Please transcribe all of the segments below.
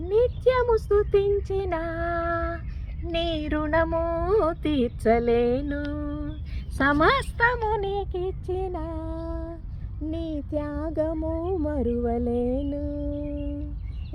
నిత్యము స్థుతించిన నీ రుణము తీర్చలేను. సమస్తము నీకిచ్చిన నీ త్యాగము మరువలేను.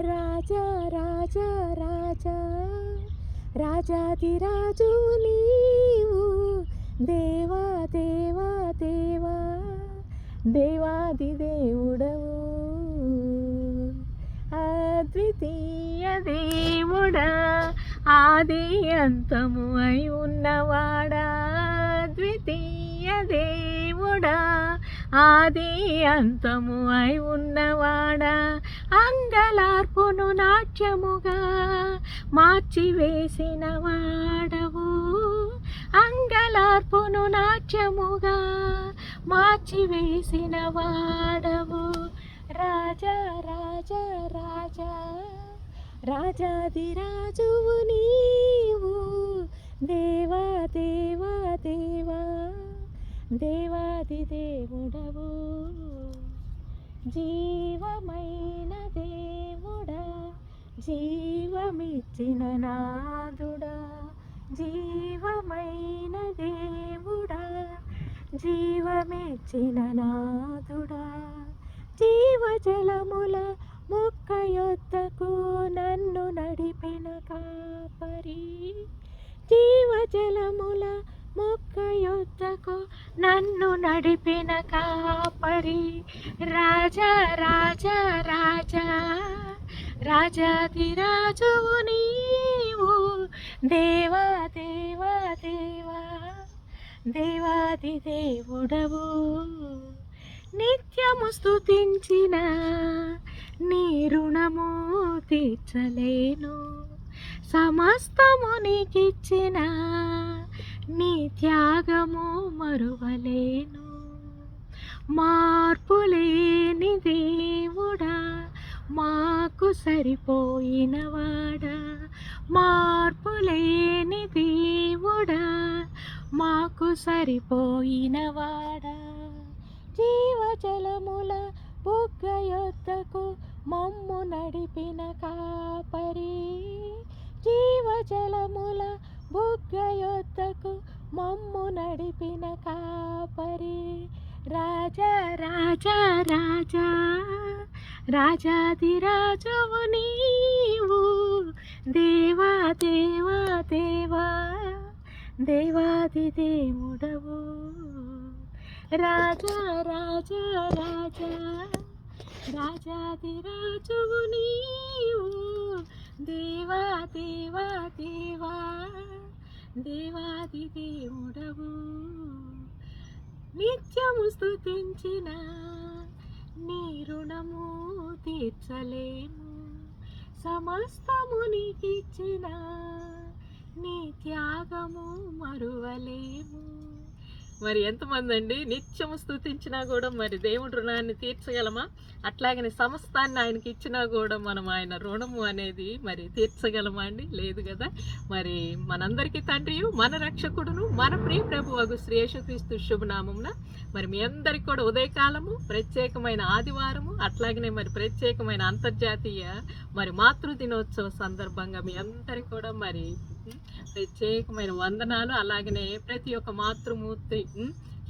రాజా రాజా రాజా రాజాది రాజు నీవు. దేవా దేవా దేవా దేవాది దేవుడవు. అద్వితీయ దేవుడా ఆది అంతము అయి ఉన్నవాడా? ద్వితీయ దేవుడా ఆది అంతము అయి ఉన్నవాడా? అంగలార్పును నాట్యముగా మార్చివేసిన వాడవు. అంగలార్పును నాట్యముగా మార్చివేసిన వాడవు. రాజాది రాజువు నీవు. దేవా దేవా దేవా. దేవాది దేవుడవు. జీవమైన దేవుడా. జీవమిచ్చిన నాదుడా. జీవమైన దేవుడా. జీవమిచ్చిన నాదుడా. జీవజలముల ముక్క యొద్దకు నన్ను నడిపిన కాపరి. జీవజలముల మొక్క యొద్దకు నన్ను నడిపిన కాపరి. రాజా రాజా రాజా రాజాదిరాజువు నీవు. దేవా దేవా దేవా దేవాది దేవుడవు. నిత్యము స్తుతించిన నీ రుణము తీర్చలేను సమస్తము నీకిచ్చిన నీ త్యాగము మరువలేను. మార్పులేని దేవుడా మాకు సరిపోయినవాడా మార్పులేని దేవుడా మాకు సరిపోయినవాడా జీవజలముల బుగ్గ యొద్దకు మమ్ము నడిపిన కాపరి జీవజలముల బుగ్గ యొద్దకు మమ్ము నడిపిన కాపరి. రాజా రాజా రాజా రాజాది రాజువు నీవు. దేవా దేవా దేవా దేవాది దేవుడవు. రాజా రాజా రాజా. రాజాది రాజువు నీవు దేవా దేవా దేవా దేవాది దేవుడవు. నిత్యము స్థుతించిన నీ రుణము తీర్చలేము. సమస్తము నీకిచ్చిన నీ త్యాగము మరువలేము. మరి ఎంతమంది అండి నిత్యము స్థుతించినా కూడా మరి దేవుడి రుణాన్ని తీర్చగలమా? అట్లాగనే సమస్తాన్ని ఆయనకి ఇచ్చినా కూడా మనం ఆయన రుణము అనేది మరి తీర్చగలమా అండి? లేదు కదా? మరి మనందరికీ తండ్రియు మన రక్షకుడును మన ప్రియ ప్రభు అగు శ్రీ యేసుక్రీస్తు శుభనామమున. మరి మీ అందరికి కూడా ఉదయకాలము ప్రత్యేకమైన ఆదివారము అట్లాగనే మరి ప్రత్యేకమైన అంతర్జాతీయ మరి మాతృ దినోత్సవ సందర్భంగా మీ అందరికి కూడా మరి ప్రత్యేకమైన వందనాలు. అలాగనే ప్రతి ఒక్క మాతృమూర్తి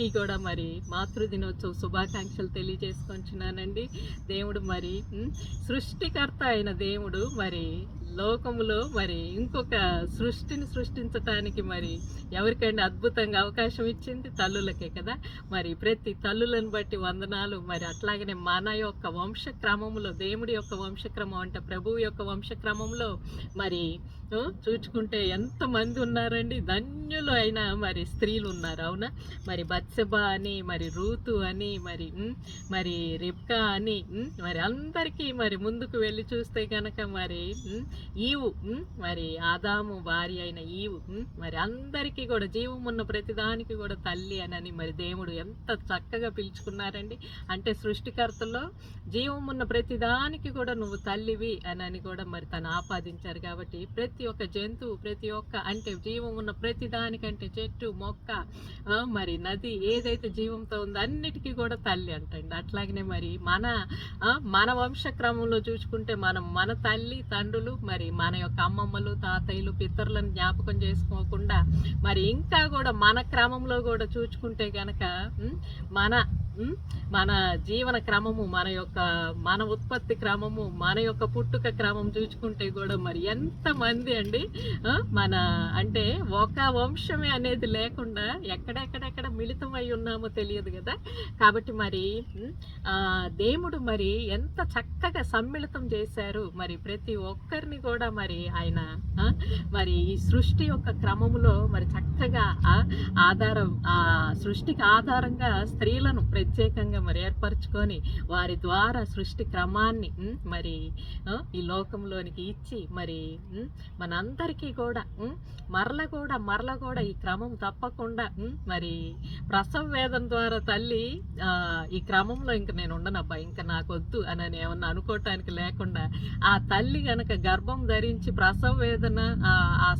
ఈ కూడా మరి మాతృ దినోత్సవ శుభాకాంక్షలు తెలియజేసుకుంటున్నానండి దేవుడు మరి సృష్టికర్త అయిన దేవుడు మరి లోకములో మరి ఇంకొక సృష్టిని సృష్టించటానికి మరి ఎవరికైనా అద్భుతంగా అవకాశం ఇచ్చింది తల్లులకే కదా? మరి ప్రతి తల్లులను బట్టి వందనాలు. మరి అట్లాగనే మన యొక్క వంశక్రమంలో దేవుడి యొక్క వంశక్రమం అంటే ప్రభువు యొక్క వంశక్రమంలో మరి చూచుకుంటే ఎంతమంది ఉన్నారండి? ధన్యులు అయిన మరి స్త్రీలు ఉన్నారు అవునా? మరి బత్సబ అని మరి రూతు అని మరి మరి రిబ్కా అని మరి అందరికీ మరి ముందుకు వెళ్ళి చూస్తే కనుక మరి ఈవు మరి ఆదాము భార్య అయిన ఈవు మరి అందరికీ కూడా జీవం ఉన్న ప్రతిదానికి కూడా తల్లి అనని మరి దేవుడు ఎంత చక్కగా పిలుచుకున్నారండి. అంటే సృష్టికర్తలో జీవం ఉన్న ప్రతిదానికి కూడా నువ్వు తల్లివి అనని కూడా మరి తను ఆపాదించారు కాబట్టి ప్రతి ఒక్క జంతువు ప్రతి ఒక్క అంటే జీవం ఉన్న ప్రతిదానికంటే చెట్టు మొక్క మరి నది ఏదైతే జీవంతో ఉందో అన్నిటికీ కూడా తల్లి అంటండి. అట్లాగనే మరి మన మన వంశక్రమంలో చూసుకుంటే మనం మన తల్లి తండ్రులు మరి మరి మన యొక్క అమ్మమ్మలు తాతయ్యలు పితరులను జ్ఞాపకం చేసుకోకుండా మరి ఇంకా కూడా మన క్రమంలో కూడా చూసుకుంటే గనక మన మన జీవన క్రమము మన యొక్క మన ఉత్పత్తి క్రమము మన యొక్క పుట్టుక క్రమం చూసుకుంటే కూడా మరి ఎంతమంది అండి మన అంటే ఒక వంశమే అనేది లేకుండా ఎక్కడెక్కడెక్కడ మిళితమై ఉన్నామో తెలియదు కదా. కాబట్టి మరి దేవుడు మరి ఎంత చక్కగా సమ్మిళితం చేశారు మరి ప్రతి ఒక్కరిని కూడా మరి ఆయన మరి ఈ సృష్టి యొక్క క్రమములో మరి చక్కగా ఆధారం ఆ సృష్టికి ఆధారంగా స్త్రీలను ప్రతి ప్రత్యేకంగా మరి ఏర్పరచుకొని వారి ద్వారా సృష్టి క్రమాన్ని మరి ఈ లోకంలోనికి ఇచ్చి మరి మనందరికీ కూడా మరల కూడా మరల కూడా ఈ క్రమం తప్పకుండా మరి ప్రసవ వేదన ద్వారా తల్లి ఈ క్రమంలో ఇంక నేను ఉండనబ్బా ఇంకా నాకు వద్దు అని ఏమన్నా అనుకోవటానికి లేకుండా ఆ తల్లి గనక గర్భం ధరించి ప్రసవ వేదన ఆ,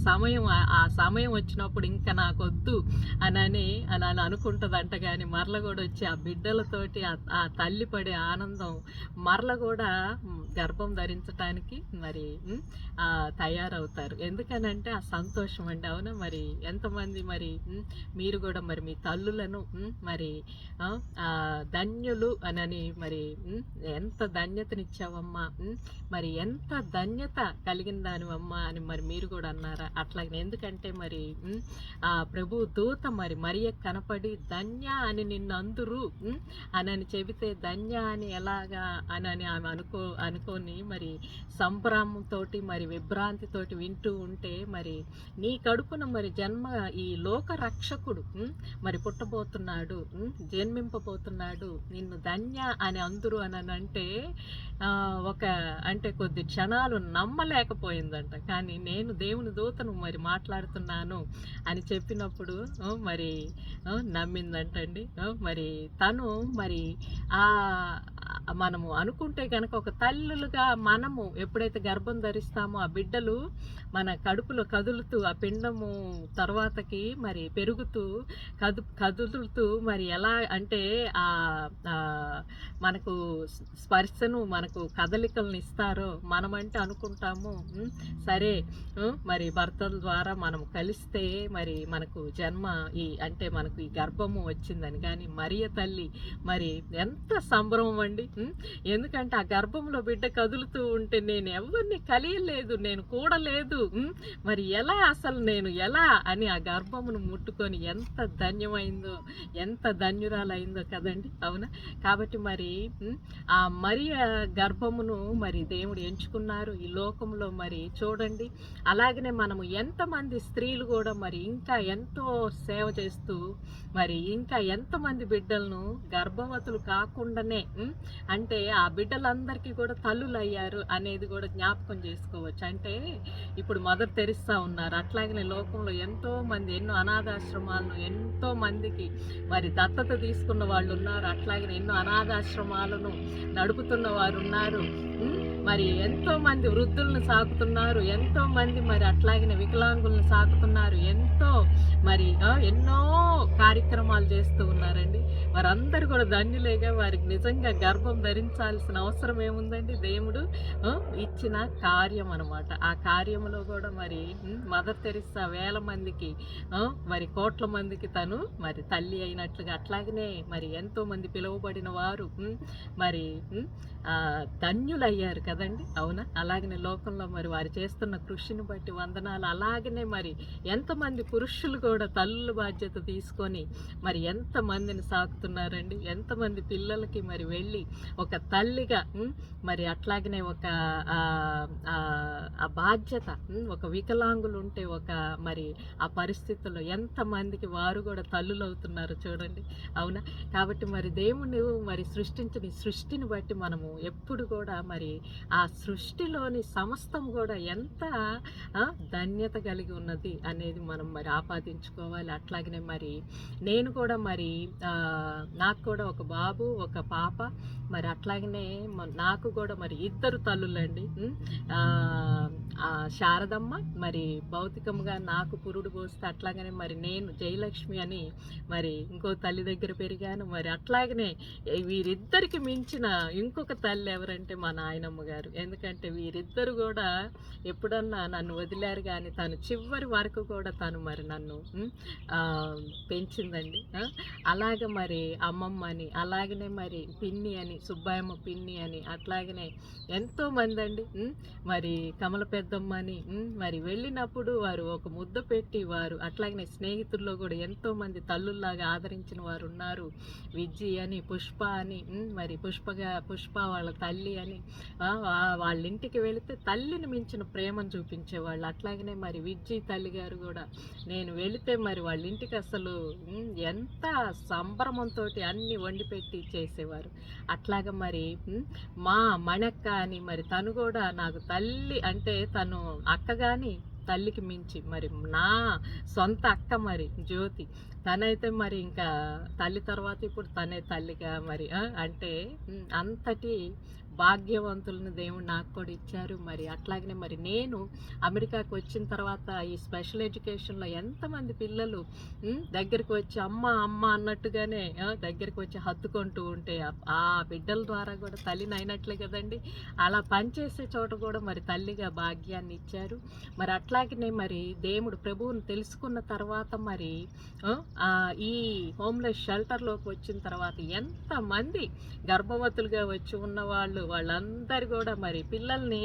సమయం ఆ- సమయం వచ్చినప్పుడు ఇంకా నాకు వద్దు అని అని అనుకుంటుందంట కానీ మరల కూడా వచ్చి ఆ బిడ్డలతోటి ఆ- తల్లి పడే ఆనందం మరల కూడా గర్భం ధరించటానికి మరి తయారవుతారు. ఎందుకనంటే ఆ సంతోషం అండి. అవునా? మరి ఎంతమంది మరి మీరు కూడా మరి మీ తల్లులను మరి ధన్యులు అనని మరి ఎంత ధన్యతనిచ్చావమ్మా? మరి ఎంత ధన్యత కలిగిన దానివమ్మా అని మరి మీరు కూడా అన్నారా? అట్లాగే ఎందుకంటే మరి ఆ ప్రభు దూత మరి మరియ కనపడి ధన్య అని నిన్ను అని అనని చెబితే ధన్య అని ఎలాగా అని ఆమె అనుకో అనుకొని మరి సంభ్రమంతోటి మరి విభ్రాంతితోటి వింటూ ఉంటే మరి నీ కడుపున మరి జన్మ ఈ లోక రక్షకుడు మరి పుట్టబోతున్నాడు జన్మింపబోతున్నాడు నిన్ను ధన్య అని అందరూ అని అంటే ఒక అంటే కొద్ది క్షణాలు నమ్మలేకపోయిందంట. కానీ నేను దేవుని దూతను మరి మాట్లాడుతున్నాను అని చెప్పినప్పుడు మరి నమ్మిందంటండి. మరి తను మరి ఆ మనము అనుకుంటే కనుక ఒక తల్లులుగా మనము ఎప్పుడైతే గర్భం ధరిస్తామో ఆ బిడ్డలు మన కడుపులో కదులుతూ ఆ పిండము తర్వాతకి మరి పెరుగుతూ కదు కదులుతూ మరి ఎలా అంటే ఆ మనకు స్పర్శను మనకు కదలికలను ఇస్తారో మనమంటే అనుకుంటాము. సరే మరి భర్తల ద్వారా మనం కలిస్తే మరి మనకు జన్మ ఈ అంటే మనకు ఈ గర్భము వచ్చిందని కానీ మరియ తల్లి మరి ఎంత సంభ్రమం అండి. ఎందుకంటే ఆ గర్భంలో బిడ్డ కదులుతూ ఉంటే నేను ఎవరిని కలియలేదు నేను కూడలేదు. మరి ఎలా అసలు నేను ఎలా అని ఆ గర్భమును ముట్టుకొని ఎంత ధన్యమైందో ఎంత ధన్యురాలైందో కదండి అవునా? కాబట్టి మరి ఆ మరి గర్భమును మరి దేవుడు ఎంచుకున్నారు ఈ లోకంలో మరి చూడండి. అలాగనే మనము ఎంతమంది స్త్రీలు కూడా మరి ఇంకా ఎంతో సేవ చేస్తూ మరి ఇంకా ఎంతమంది బిడ్డలను గర్భవతులు కాకుండానే అంటే ఆ బిడ్డలందరికీ కూడా తల్లులు అయ్యారు అనేది కూడా జ్ఞాపకం చేసుకోవచ్చు. అంటే ఇప్పుడు మదర్ తెరిస్తా ఉన్నారు. అట్లాగనే లోకంలో ఎంతో మంది ఎన్నో అనాథాశ్రమాలను ఎంతో మందికి మరి దత్తత తీసుకున్న వాళ్ళు ఉన్నారు. అట్లాగే ఎన్నో అనాథాశ్రమాలను నడుపుతున్న వారు ఉన్నారు. మరి ఎంతో మంది వృద్ధులను సాకుతున్నారు ఎంతో మంది మరి అట్లాగిన వికలాంగులను సాకుతున్నారు ఎంతో మరి ఎన్నో కార్యక్రమాలు చేస్తూ ఉన్నారండి. వారందరూ కూడా ధన్యులేగా వారికి నిజంగా గర్భం ధరించాల్సిన అవసరం ఏముందండి? దేవుడు ఇచ్చిన కార్యం అనమాట ఆ కార్యములో కూడా మరి మదర్ తెరిసా వేల మందికి మరి కోట్ల మందికి తను మరి తల్లి అయినట్లుగా అట్లాగనే మరి ఎంతో మంది పిలువబడిన వారు మరి ధన్యులయ్యారు కదా. కదండి? అవునా? అలాగనే లోకంలో మరి వారు చేస్తున్న కృషిని బట్టి వందనాలు. అలాగనే మరి ఎంతమంది పురుషులు కూడా తల్లుల బాధ్యత తీసుకొని మరి ఎంతమందిని సాకుతున్నారండి? ఎంతమంది పిల్లలకి మరి వెళ్ళి ఒక తల్లిగా మరి అట్లాగనే ఒక ఆ, బాధ్యత ఒక వికలాంగులు ఉంటే ఒక మరి ఆ పరిస్థితుల్లో ఎంతమందికి వారు కూడా తల్లులు అవుతున్నారు చూడండి. అవునా? కాబట్టి మరి దేవుని మరి సృష్టించిన సృష్టిని బట్టి మనము ఎప్పుడు కూడా మరి ఆ సృష్టిలోని సమస్తం కూడా ఎంత ధన్యత కలిగి ఉన్నది అనేది మనం మరి ఆపాదించుకోవాలి. అట్లాగనే మరి నేను కూడా మరి నాకు కూడా ఒక బాబు ఒక పాప మరి అట్లాగనే మ- నాకు కూడా మరి ఇద్దరు తల్లులండి. శారదమ్మ మరి భౌతికంగా నాకు పురుడు పోస్తే అట్లాగనే మరి నేను జయలక్ష్మి అని మరి ఇంకో తల్లి దగ్గర పెరిగాను. మరి అట్లాగనే వీరిద్దరికి మించిన ఇంకొక తల్లి ఎవరంటే మా నాయనమ్మ గారు. ఎందుకంటే వీరిద్దరు కూడా ఎప్పుడన్నా నన్ను వదిలారు కానీ తను చివరి వరకు కూడా తను మరి నన్ను పెంచిందండి. అలాగే మరి అమ్మమ్మ అని అలాగనే మరి పిన్ని అని సుబ్బాయమ్మ పిన్ని అని అట్లాగనే ఎంతోమంది అండి మరి కమల పెద్దమ్మ అని మరి వెళ్ళినప్పుడు వారు ఒక ముద్ద పెట్టి వారు అట్లాగనే స్నేహితుల్లో కూడా ఎంతోమంది తల్లుల్లాగా ఆదరించిన వారు ఉన్నారు విజ్జి అని పుష్ప అని మరి పుష్పగా పుష్ప వాళ్ళ తల్లి అని. వాళ్ళ ఇంటికి వెళితే తల్లిని మించిన ప్రేమను చూపించేవాళ్ళు. అట్లాగనే మరి విజ్జి తల్లి గారు కూడా నేను వెళితే మరి వాళ్ళ ఇంటికి అసలు ఎంత సంభ్రమంతో అన్ని వండి పెట్టి చేసేవారు అట్లాగా మరి మా మణక్క అని మరి తను కూడా నాకు తల్లి అంటే తను అక్క కానీ తల్లికి మించి మరి నా సొంత అక్క మరి జ్యోతి. తనైతే మరి ఇంకా తల్లి తర్వాత ఇప్పుడు తనే తల్లిగా మరి అంటే అంతటి భాగ్యవంతులను దేవుడు నాకు కూడా ఇచ్చారు. మరి అట్లాగనే మరి నేను అమెరికాకి వచ్చిన తర్వాత ఈ స్పెషల్ ఎడ్యుకేషన్లో ఎంతమంది పిల్లలు దగ్గరికి వచ్చి అమ్మ అమ్మ అన్నట్టుగానే దగ్గరికి వచ్చి హత్తుకుంటూ ఉంటే ఆ- బిడ్డల ద్వారా కూడా తల్లిని అయినట్లే కదండి. అలా పనిచేసే చోట కూడా మరి తల్లిగా భాగ్యాన్ని ఇచ్చారు. మరి అట్లాగనే మరి దేవుడు ప్రభువుని తెలుసుకున్న తర్వాత మరి ఈ హోమ్లెస్ షెల్టర్లోకి వచ్చిన తర్వాత ఎంతమంది గర్భవతులుగా వచ్చి ఉన్న వాళ్ళు వాళ్ళందరు కూడా మరి పిల్లల్ని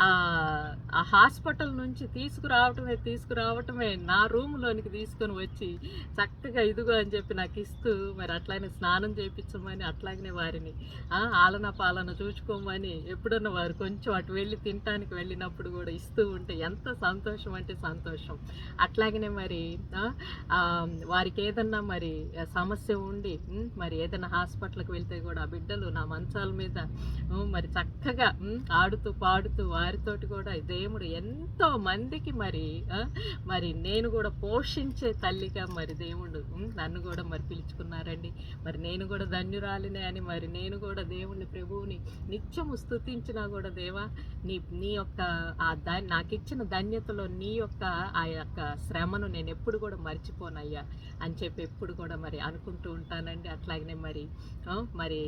ఆ హాస్పిటల్ నుంచి తీసుకురావటమే తీసుకురావటమే నా రూమ్లోనికి తీసుకొని వచ్చి చక్కగా ఇదిగో అని చెప్పి నాకు ఇస్తూ మరి అట్లానే స్నానం చేయించమని అట్లాగనే వారిని ఆలన పాలన చూసుకోమని ఎప్పుడన్నా వారు కొంచెం అటు వెళ్ళి తినటానికి వెళ్ళినప్పుడు కూడా ఇస్తూ ఉంటే ఎంత సంతోషం అంటే సంతోషం. అట్లాగనే మరి వారికి ఏదన్నా మరి సమస్య ఉండి మరి ఏదైనా హాస్పిటల్కి వెళ్తే కూడా ఆ బిడ్డలు నా మంచాల మీద మరి చక్కగా ఆడుతూ పాడుతూ వారితోటి కూడా దేవుడు ఎంతో మందికి మరి మరి నేను కూడా పోషించే తల్లిగా మరి దేవుడు నన్ను కూడా మరి పిలుచుకున్నారండి. మరి నేను కూడా ధన్యురాలినే అని మరి నేను కూడా దేవుణ్ణి ప్రభువుని నిత్యము స్తుతించినా కూడా దేవా నీ నీ యొక్క ఆ దా నాకు ఇచ్చిన ధన్యతలో నీ యొక్క ఆ యొక్క శ్రమను నేను ఎప్పుడు కూడా మర్చిపోనయ్యా అని చెప్పి ఎప్పుడు కూడా మరి అనుకుంటూ ఉంటానండి. అట్లాగనే మరి మరి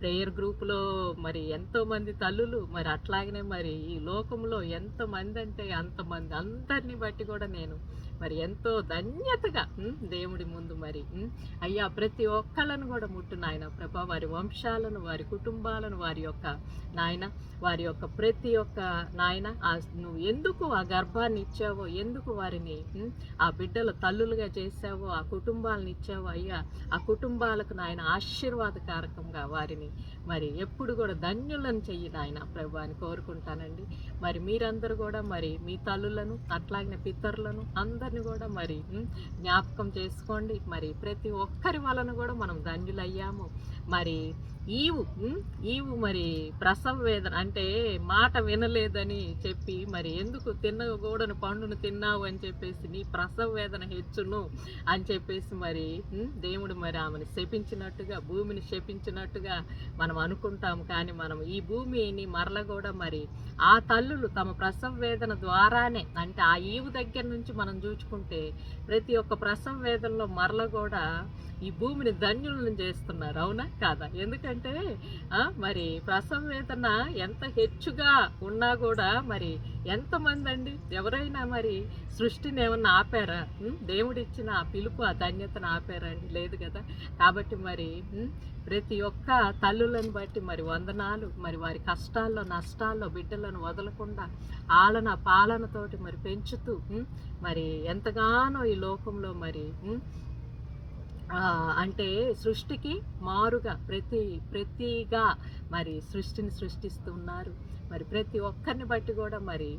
ప్రేయర్ గ్రూపులో మరి ఎంతోమంది తల్లులు మరి అట్లాగనే మరి ఈ లోకంలో ఎంతమంది అంటే అంతమంది. అందరిని బట్టి కూడా నేను మరి ఎంతో ధన్యతగా దేవుడి ముందు మరి అయ్యా ప్రతి ఒక్కళ్ళను కూడా ముట్టు నాయన ప్రభా. వారి వంశాలను వారి కుటుంబాలను వారి యొక్క నాయన వారి యొక్క ప్రతి ఒక్క నాయన ఆ నువ్వు ఎందుకు ఆ గర్భాన్ని ఇచ్చావో ఎందుకు వారిని ఆ బిడ్డలు తల్లులుగా చేసావో ఆ కుటుంబాలను ఇచ్చావో అయ్యా ఆ కుటుంబాలకు నాయన ఆశీర్వాదకారకంగా వారిని మరి ఎప్పుడు కూడా ధన్యులను చెయ్యి నాయన ప్రభు అని కోరుకుంటానండి. మరి మీరందరూ కూడా మరి మీ తల్లులను అట్లాగిన పితరులను అందరిని కూడా మరి జ్ఞాపకం చేసుకోండి. మరి ప్రతి ఒక్కరి వలన కూడా మనం ధన్యులయ్యాము. మరి ఈవు ఈవు మరి ప్రసవ వేదన అంటే మాట వినలేదని చెప్పి మరి ఎందుకు తిన్నకూడని పండును తిన్నావు అని చెప్పేసి నీ ప్రసవ వేదన హెచ్చును అని చెప్పేసి మరి దేవుడు మరి ఆమెను శపించినట్టుగా భూమిని శపించినట్టుగా మనం అనుకుంటాము. కానీ మనం ఈ భూమిని మరల కూడా మరి ఆ తల్లులు తమ ప్రసవ వేదన ద్వారానే అంటే ఆ ఈవు దగ్గర నుంచి మనం చూసుకుంటే ప్రతి ఒక్క ప్రసవ వేదనలో మరల కూడా ఈ భూమిని ధన్యులను చేస్తున్నారు. అవునా? కాదా? ఎందుకంటే ఏంటంటే మరి ప్రసవ వేదన ఎంత హెచ్చుగా ఉన్నా కూడా మరి ఎంతమంది అండి ఎవరైనా మరి సృష్టిని ఏమన్నా ఆపారా? దేవుడిచ్చిన ఆ పిలుపు ఆ ధన్యతను ఆపారా అండి లేదు కదా కాబట్టి మరి ప్రతి ఒక్క తల్లులను బట్టి మరి వందనాలు. మరి వారి కష్టాల్లో నష్టాల్లో బిడ్డలను వదలకుండా ఆలన పాలనతోటి మరి పెంచుతూ మరి ఎంతగానో ఈ లోకంలో మరి అంటే సృష్టికి మారుగా ప్రతి ప్రతిగా మరి సృష్టిని సృష్టిస్తున్నారు. మరి ప్రతి ఒక్కరిని బట్టి కూడా మరి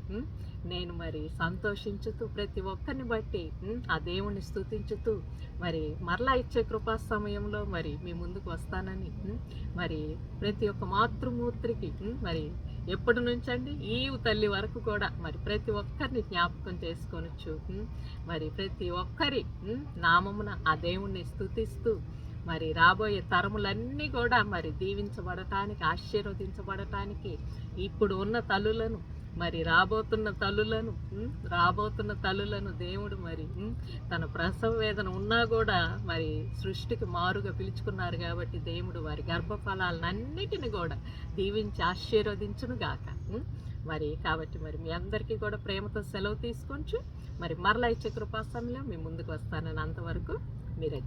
నేను మరి సంతోషించుతూ ప్రతి ఒక్కరిని బట్టి ఆ దేవుణ్ణి స్థుతించుతూ మరి మరలా ఇచ్చే కృపా సమయంలో మరి మీ ముందుకు వస్తానని మరి ప్రతి ఒక్క మాతృమూర్తికి మరి ఎప్పటి నుంచండి? ఈవు తల్లి వరకు కూడా మరి ప్రతి ఒక్కరిని జ్ఞాపకం చేసుకొనొచ్చు మరి ప్రతి ఒక్కరి నామమున ఆ దేవుణ్ణి స్తుతిస్తూ మరి రాబోయే తరములన్నీ కూడా మరి దీవించబడటానికి ఆశీర్వదించబడటానికి ఇప్పుడు ఉన్న తల్లులను మరి రాబోతున్న తల్లులను రాబోతున్న తల్లులను దేవుడు మరి తన ప్రసవ వేదన ఉన్నా కూడా మరి సృష్టికి మారుగా పిలుచుకున్నారు కాబట్టి దేవుడు వారి గర్భఫలాలన్నిటిని కూడా దీవించి ఆశీర్వదించును గాక మరి కాబట్టి మరి మీ అందరికీ కూడా ప్రేమతో సెలవు తీసుకొంచు. మరి మరలా ఇచ్చే కృపాసంలో మీ ముందుకు వస్తానని అంతవరకు మీరే